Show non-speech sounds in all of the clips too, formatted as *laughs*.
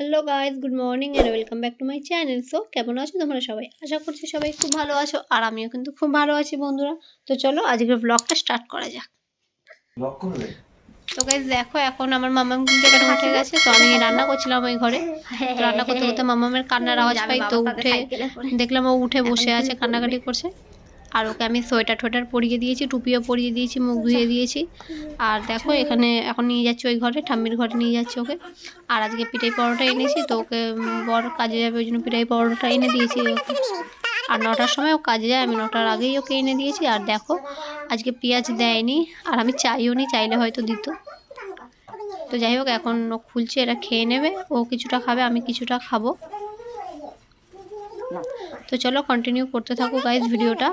Hello guys good morning and welcome back to my channel so কেমন আছো তোমরা সবাই? আশা করছি সবাই খুব ভালো আছো আর আমিও কিন্তু খুব ভালো আছি বন্ধুরা। তো চলো আজকের ব্লগটা স্টার্ট করা যাক। তো গাইজ দেখো এখন আমার মামাম কিন্তু এখানে উঠে *laughs* গেছে তো আমি রান্না করছিলাম ওই ঘরে। রান্না করতে করতে মামামের কান্নার আওয়াজ পাই তো উঠে দেখলাম ও উঠে বসে *laughs* আছে কান্নাকাটি করছে। আর ওকে আমি সোয়েটার টোয়েটার পরিয়ে দিয়েছি টুপিও পরিয়ে দিয়েছি মুখ ধুয়ে দিয়েছি। আর দেখো এখানে এখন নিয়ে যাচ্ছি ওই ঘরে ঠাম্মির ঘরে নিয়ে যাচ্ছি ওকে। আর আজকে পিঠাই পরোটা এনেছি তো ওকে বর কাজে যাবে ওই জন্য পিঠাই পরোটা এনে দিয়েছি ওকে। আর নটার সময় ও কাজে যায় আমি নটার আগেই ওকে এনে দিয়েছি। আর দেখো আজকে পেঁয়াজ দেয়নি আর আমি চাইও নি চাইলে হয়তো দিত। তো যাই হোক এখন ও খুলছে এরা খেয়ে নেবে ও কিছুটা খাবে আমি কিছুটা খাব। তো চলো কন্টিনিউ করতে থাকো গাইজ ভিডিওটা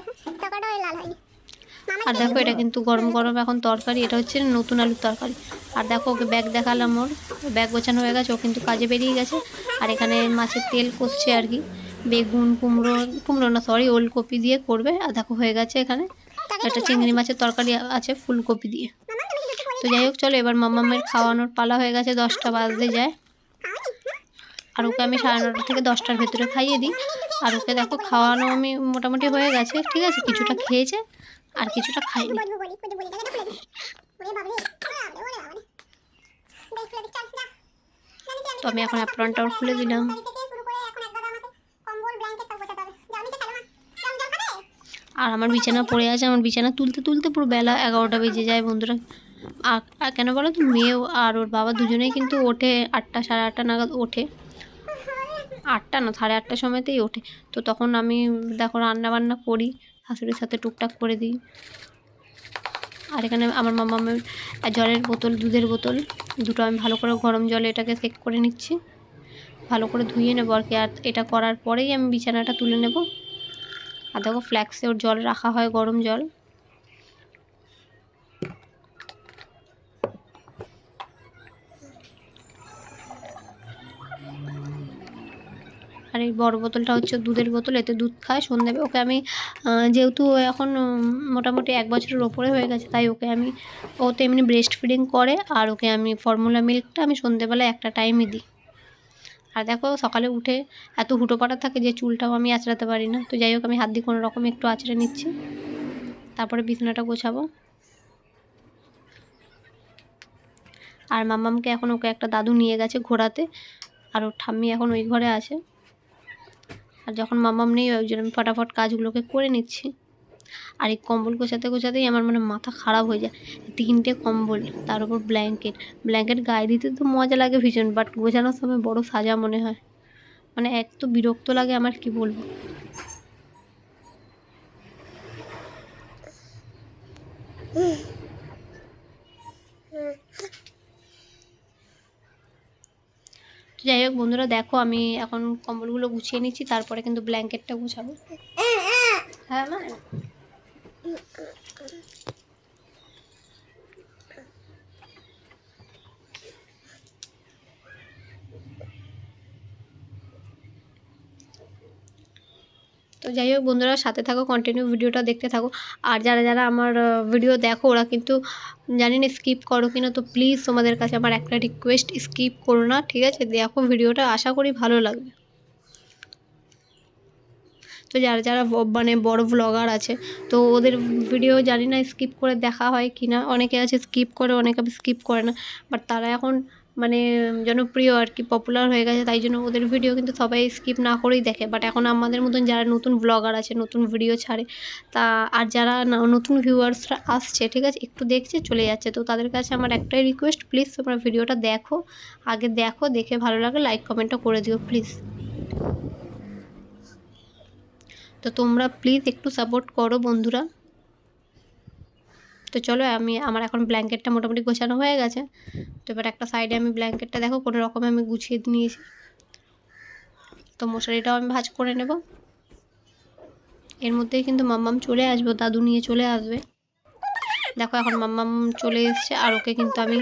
আর দেখো এটা কিন্তু গরম গরম এখন তরকারি, এটা হচ্ছে নতুন আলুর তরকারি। আর দেখো ওকে ব্যাগ দেখালাম ওর ব্যাগ গোছানো হয়ে গেছে, ও কিন্তু কাজে বেরিয়ে গেছে। আর এখানে মাছের তেল কষছে আর কি, বেগুন, কুমড়ো কুমড়ো না সরি ওলকপি দিয়ে করবে। আর দেখো হয়ে গেছে এখানে, একটা চিংড়ি মাছের তরকারি আছে ফুলকপি দিয়ে। তো যাই হোক, চলো এবার মামামের খাওয়ানোর পালা হয়ে গেছে, দশটা বাজতে যায়। আর ওকে আমি সাড়ে নটা থেকে দশটার ভেতরে খাইয়ে দিই। আর ওকে দেখো খাওয়ানো আমি মোটামুটি হয়ে গেছে, ঠিক আছে? কিছুটা খেয়েছে, আর কিছুটা খাইনি। তো আমি এখন অ্যাপ্রনটাও খুলে দিলাম। আর আমার বিছানা পড়ে আছে, আমার বিছানা তুলতে তুলতে পুরো বেলা এগারোটা বেজে যায় বন্ধুরা। আর কেন বলো তো, মেয়েও আর ওর বাবা দুজনেই কিন্তু ওঠে আটটা, সাড়ে আটটা নাগাদ ওঠে। আটটা না, সাড়ে আটটার সময়তেই ওঠে। তো তখন আমি, দেখো রান্না বান্না করি, শাশুড়ির সাথে টুকটাক করে দিই। আর এখানে আমার মামামের জলের বোতল, দুধের বোতল, দুটো আমি ভালো করে গরম জলে এটাকে সেক করে নিচ্ছি। ভালো করে ধুয়ে নেব আর কি, আর এটা করার পরেই আমি বিছানাটা তুলে নেব। আর দেখো ফ্ল্যাক্সে ওর জল রাখা হয় গরম জল। আর এই বড় বোতলটা হচ্ছে দুধের বোতল, এতে দুধ খায় সন্ধ্যে ওকে আমি যেহেতু এখন মোটামুটি এক বছরের ওপরে হয়ে গেছে, তাই ওকে আমি, ও তো এমনি ব্রেস্ট ফিডিং করে, আর ওকে আমি ফর্মুলা মিল্কটা আমি সন্ধ্যেবেলা একটা টাইমই দিই। আর দেখো, সকালে উঠে এত হুটো পাটা থাকে যে চুলটাও আমি আঁচড়াতে পারি না। তো যাই হোক, আমি হাত দিয়ে কোনো রকম একটু আঁচড়ে নিচ্ছি। তারপরে বিছানাটা গোছাবো। আর মাম্মামকে এখন ওকে একটা দাদু নিয়ে গেছে ঘোরাতে, আর ওর ঠাম্মি এখন ওই ঘরে আছে। আর যখন মামাম নেই, ওই জন্য আমি ফটাফট কাজগুলোকে করে নিচ্ছি। আর এই কম্বল গোছাতে গোছাতেই আমার মানে মাথা খারাপ হয়ে যায়। তিনটে কম্বল, তার উপর ব্ল্যাঙ্কেট ব্ল্যাঙ্কেট গায়ে দিতে তো মজা লাগে ভীষণ বাট গোছানোর সময় বড় সাজা মনে হয়। মানে এত বিরক্ত লাগে আমার, কি বলব? তো যাই হোক, বন্ধুরা দেখো, আমি এখন কম্বলগুলো গুছিয়ে নিচ্ছি, তারপরে কিন্তু ব্ল্যাঙ্কেটটা গুছাবো। হ্যাঁ মা। তো যাই হোক বন্ধুরা, সাথে থাকো কন্টিনিউ ভিডিওটা দেখতে থাকো। আর যারা যারা আমার ভিডিও দেখো, ওরা কিন্তু জানি না স্কিপ করো কিনা, তো প্লিজ তোমাদের কাছে আমার একটা রিকোয়েস্ট স্কিপ করো না, ঠিক আছে? দেখো ভিডিওটা, আশা করি ভালো লাগবে। তো যারা যারা মানে বড় ব্লগার আছে, তো ওদের ভিডিও জানি না স্কিপ করে দেখা হয় কি না অনেকে আছে স্কিপ করে, অনেকে স্কিপ করে না। বাট তারা এখন মানে জনপ্রিয় আর কি পপুলার হয়ে গেছে, তাই জন্য ওদের ভিডিও কিন্তু সবাই স্কিপ না করেই দেখে। বাট এখন আমাদের মতন যারা নতুন ব্লগার আছে, নতুন ভিডিও ছাড়ে, তা আর যারা নতুন ভিউয়ার্সরা আসছে, ঠিক আছে, একটু দেখছে, চলে যাচ্ছে। তো তাদের কাছে আমার একটাই রিকোয়েস্ট প্লিজ তোমরা ভিডিওটা দেখো, আগে দেখো, দেখে ভালো লাগে লাইক কমেন্টটা করে দিও প্লিজ তো তোমরা প্লিজ একটু সাপোর্ট করো বন্ধুরা। তো চলো আমি, আমার এখন ব্ল্যাঙ্কেটটা মোটামুটি গোছানো হয়ে গেছে। তো এবার একটা সাইডে আমি ব্ল্যাঙ্কেটটা দেখো, কোনো রকমে আমি গুছিয়ে নিয়েছি। তো মশারিটাও আমি ভাজ করে নেব। এর মধ্যেই কিন্তু মাম্মাম চলে আসব, দাদু নিয়ে চলে আসবে। দেখো এখন মাম্মাম চলে এসছে, আর ওকে কিন্তু আমি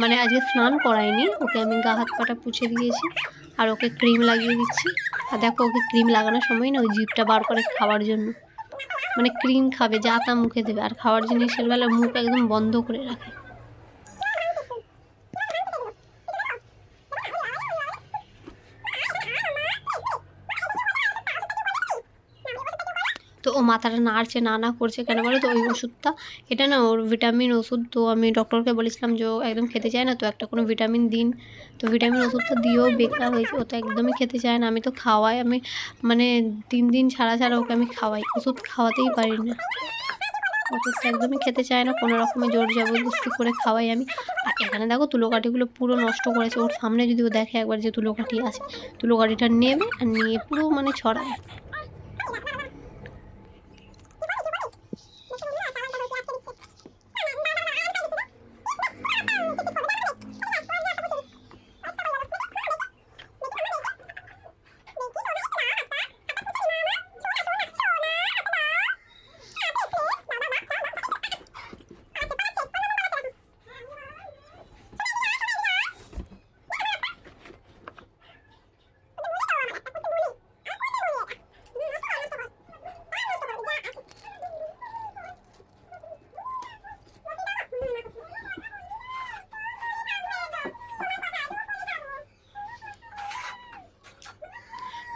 মানে আজকে স্নান করাইনি, ওকে আমি গা হাত পাটা পুছে দিয়েছি, আর ওকে ক্রিম লাগিয়ে দিচ্ছি। আর দেখো ওকে ক্রিম লাগানোর সময় না, ওই জিপটা বার করে খাওয়ার জন্য। মানে ক্রিম খাবে, যা তা মুখে দেবে। আর খাওয়ার জিনিসের বেলা মুখ একদম বন্ধ করে রাখে। তো ও মাথাটা নাড়ছে, না না করছে কেন বলো তো? ওই ওষুধটা, এটা না ওর ভিটামিন ওষুধ, তো আমি ডক্টরকে বলেছিলাম যে ও একদম খেতে চায় না, তো একটা কোনো ভিটামিন দিন। তো ভিটামিন ওষুধটা দিয়েও বেকার হয়েছে, ও তো একদমই খেতে চায় না। আমি তো খাওয়াই, আমি মানে তিন দিন ছাড়া ছাড়া ওকে আমি খাওয়াই, ওষুধ খাওয়াতেই পারি না। ওষুধটা একদমই খেতে চায় না, কোনো রকমে জোর জবরদস্তি করে খাওয়াই আমি। আর এখানে দেখো তুলোকাঠিগুলো পুরো নষ্ট করেছে, ওর সামনে যদি ও দেখে একবার যে তুলোকাঠি আছে, তুলোকাঠিটা নেবে আর নিয়ে পুরো মানে ছড়ায়।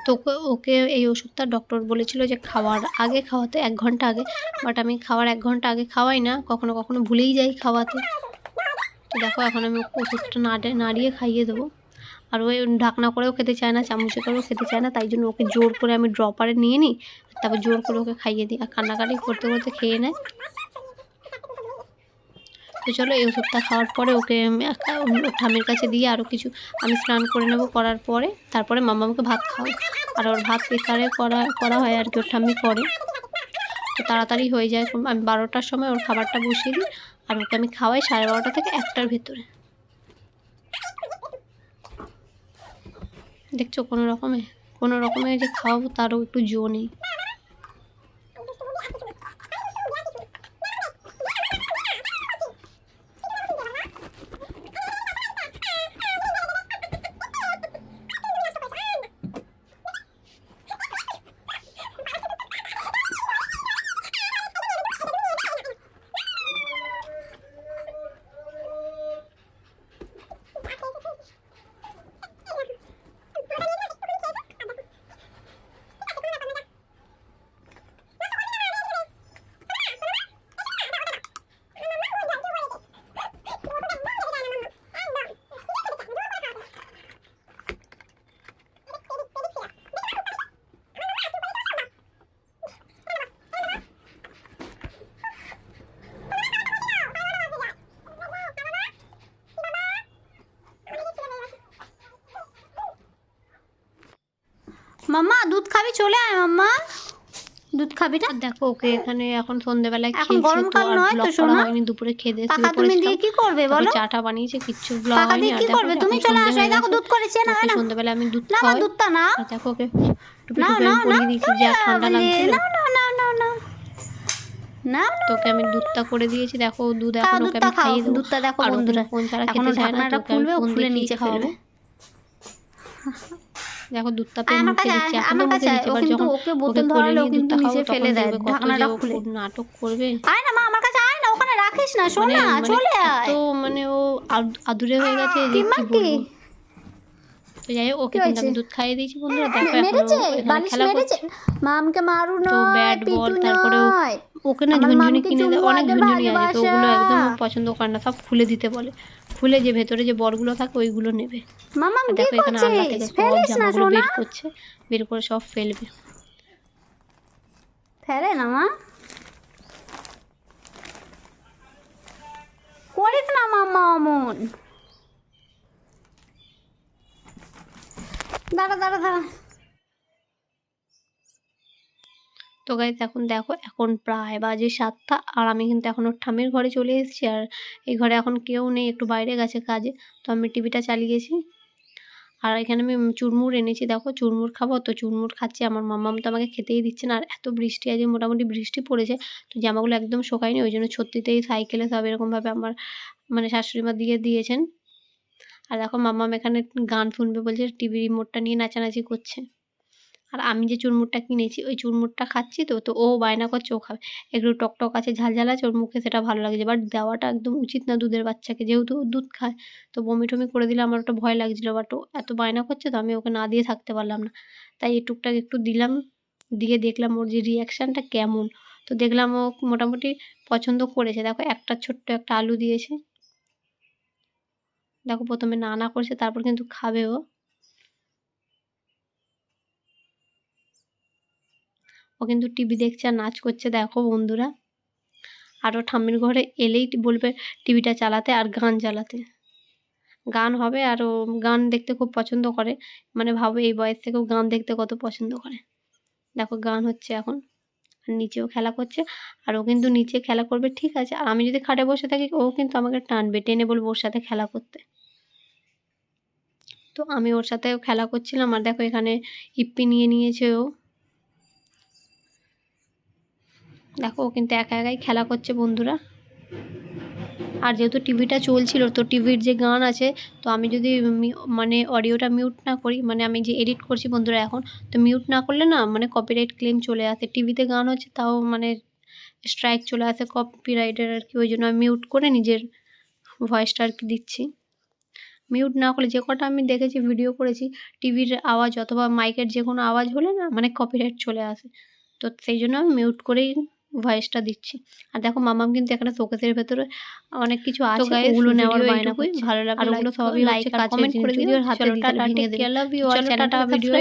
তো ওকে এই ওষুধটা ডক্টর বলেছিল যে খাওয়ার আগে খাওয়াতে, এক ঘণ্টা আগে। বাট আমি খাওয়ার এক ঘণ্টা আগে খাওয়াই না, কখনো কখনো ভুলেই যাই খাওয়াতে। তো দেখো, এখন আমি ওষুধটা নাড়ে- নাড়িয়ে খাইয়ে দেবো। আর ওই ঢাকনা করেও খেতে চায় না, চামচে করেও খেতে চায় না, তাই জন্য ওকে জোর করে আমি ড্রপারে নিয়ে নিই, তারপর জোর করে ওকে খাইয়ে দিই। আর কান্নাকাটি করতে করতে খেয়ে নেয়। তো চলো এই ওষুধটা খাওয়ার পরে ওকে ঠাম্মির কাছে দিয়ে আরও কিছু আমি স্নান করে নেব করার পরে, তারপরে মাম্মা আমাকে ভাত খাওয়াই আর ওর ভাত প্রেসারে করা করা হয় আর কি ওর ঠাম্মি করে। তো তাড়াতাড়ি হয়ে যায় আমি বারোটার সময় ওর খাবারটা বসিয়ে দিই আর ওকে আমি খাওয়াই সাড়ে বারোটা থেকে একটার ভেতরে। দেখছ কোনো রকমে? কোনো রকমে যে খাওয়াবো তারও একটু জো নেই। মাম্মা দুধ খাবি? চলে আয় মাম্মা। দুধ খাবি না দেখো ওকে এখানে এখন সন্ধ্যেবেলায় এখন গরমকাল নয় তো? হয়নি দুপুরে খেয়ে দিয়ে পাকা তুমি দিয়ে কি করবে বলো? চাটা বানিয়েছে কিচ্ছু ব্লগ পাকা দিয়ে কি করবে? তুমি চলে আসো এই দেখো দুধ করেছে না না সন্ধ্যেবেলা আমি দুধ না মা দুধটা না দেখো ওকে না না না যে ঠান্ডা বলে, লাগছিল না না না না না না তোকে আমি দুধটা করে দিয়েছি দেখো দুধ এখন ওকে আমি খাইয়ে দেবো। দুধটা দেখো বন্ধুরা। ফোন ছাড়া খেতে চায় না তোকে ও খুলে নিচে খাওয়াবো ফেলবে। দেখো দুধটা পেয়ে আমার মুখে এখন আমার কাছে দিচ্ছি এবার কিন্তু যখন ওকে বোতল ধরালে কিন্তু নিচে ফেলে দেয় ঢাকনাটা খুলে। নাটক করবে। আয় না মা আমার কাছে আয় না ওখানে রাখিস না শোন মানে না মানে চলে আয়। এত মানে ও আদুরে হয়ে গেছে যে কি? বলব? তো যাই হোক ওকে কিন্তু আমি দুধ খাইয়ে দিয়েছি বন্ধুরা দেখো এখন খেলা করছে। মামকে মারু তো ব্যাট বল তারপরে ওকে না ঝুনঝুনি কিনে দেয় অনেক ঝুনঝুনি আছে তো ওগুলো একদম পছন্দ করে না সব খুলে দিতে বলে। খুলে যে ভেতরে যে বলগুলো থাকে ওইগুলো নেবে। মামাম কি করছিস ফেলিস না সোনা। বের করছে বের করে সব ফেলবে। ফেলে না মা। করিস না মাম্মা অমন। দাঁড়া দাঁড়া দাঁড়া। তো গাইজ এখন দেখো, এখন প্রায় বাজে সাতটা আর আমি কিন্তু এখন ওর ঠামের ঘরে চলে এসেছি আর এই ঘরে এখন কেউ নেই, একটু বাইরে গেছে কাজে, তো আমি টিভিটা চালিয়েছি। আর এখানে আমি চুরমুর এনেছি, দেখো চুরমুর খাব, তো চুরমুর খাচ্ছি, আমার মাম্মাম তো আমাকে খেতেই দিচ্ছে না, আর এত বৃষ্টি, আজকে মোটামুটি বৃষ্টি পড়েছে, তো জামাগুলো একদম শোকায়নি, ওই জন্য ছত্রিতেই সাইকেলে সব এরকমভাবে আমার মানে শাশুড়ি মা দিয়ে দিয়েছেন। আর দেখো মাম্মাম এখানে গান শুনবে বলছে টিভি রিমোটটা নিয়ে নাচানাচি করছে। আর আমি যে চুরমুরটা কিনেছি, ওই চুরমুরটা খাচ্ছি তো তো ও বায়না করছে, ও খাবে। একটু টক টক আছে, ঝাল ঝাল আছে, ওর মুখে সেটা ভালো লাগছে বাট দেওয়াটা একদম উচিত না দুধের বাচ্চাকে, যেহেতু দুধ খায়। তো বমি টমি করে দিলে আমার ওটা ভয় লাগছিল, বাট ও এত বায়না করছে তো আমি ওকে না দিয়ে থাকতে পারলাম না। তাই এই টুকটাক একটু দিলাম, দিয়ে দেখলাম ওর যে রিয়াকশানটা কেমন। তো দেখলাম ও মোটামুটি পছন্দ করেছে। দেখো, একটা ছোট্ট একটা আলু দিয়েছে। দেখো, প্রথমে না না করছে, তারপর কিন্তু খাবে ও। ও কিন্তু টিভি দেখছে আর নাচ করছে, দেখো বন্ধুরা। আর ও ঠাম্মির ঘরে এলেই বলবে টিভিটা চালাতে আর গান চালাতে। গান হবে আর ও গান দেখতে খুব পছন্দ করে। মানে ভাবো এই বয়স থেকেও গান দেখতে কত পছন্দ করে। দেখো গান হচ্ছে এখন। আর নিচেও খেলা করছে। আর ও কিন্তু নিচে খেলা করবে, ঠিক আছে। আর আমি যদি খাটে বসে থাকি, ও কিন্তু আমাকে টানবে, টেনে বলব ওর সাথে খেলা করতে। তো আমি ওর সাথেও খেলা করছিলাম। আর দেখো এখানে ইপ্পি নিয়ে নিয়েছে ও। দেখো, ও কিন্তু একা একাই খেলা করছে বন্ধুরা। আর যেহেতু টিভিটা চলছিল, তো টিভির যে গান আছে, তো আমি যদি মানে অডিওটা মিউট না করি মানে আমি যে এডিট করছি বন্ধুরা এখন, তো মিউট না করলে না মানে কপিরাইট ক্লেম চলে আসে। টিভিতে গান হচ্ছে, তাও মানে স্ট্রাইক চলে আসে কপিরাইটের আর কি, ওই জন্য আমি মিউট করে নিজের ভয়েসটা আর কি দিচ্ছি। মিউট না করলে, যে কটা আমি দেখেছি ভিডিও করেছি, টিভির আওয়াজ অথবা মাইকের যে কোনো আওয়াজ হলে না মানে কপিরাইট চলে আসে। তো সেই জন্য আমি মিউট করেই ভয়েসটা দিচ্ছি। আর দেখো মামাম কিন্তু এখানে শোকেসের ভেতরে অনেক কিছু আছে ওগুলো নেওয়ার বায়না করছি। ভালো লাগল আর ওগুলো সবই লাইক আর কমেন্ট করে দিও হাতে দিতে you, চলো আর টাটা ভিডিও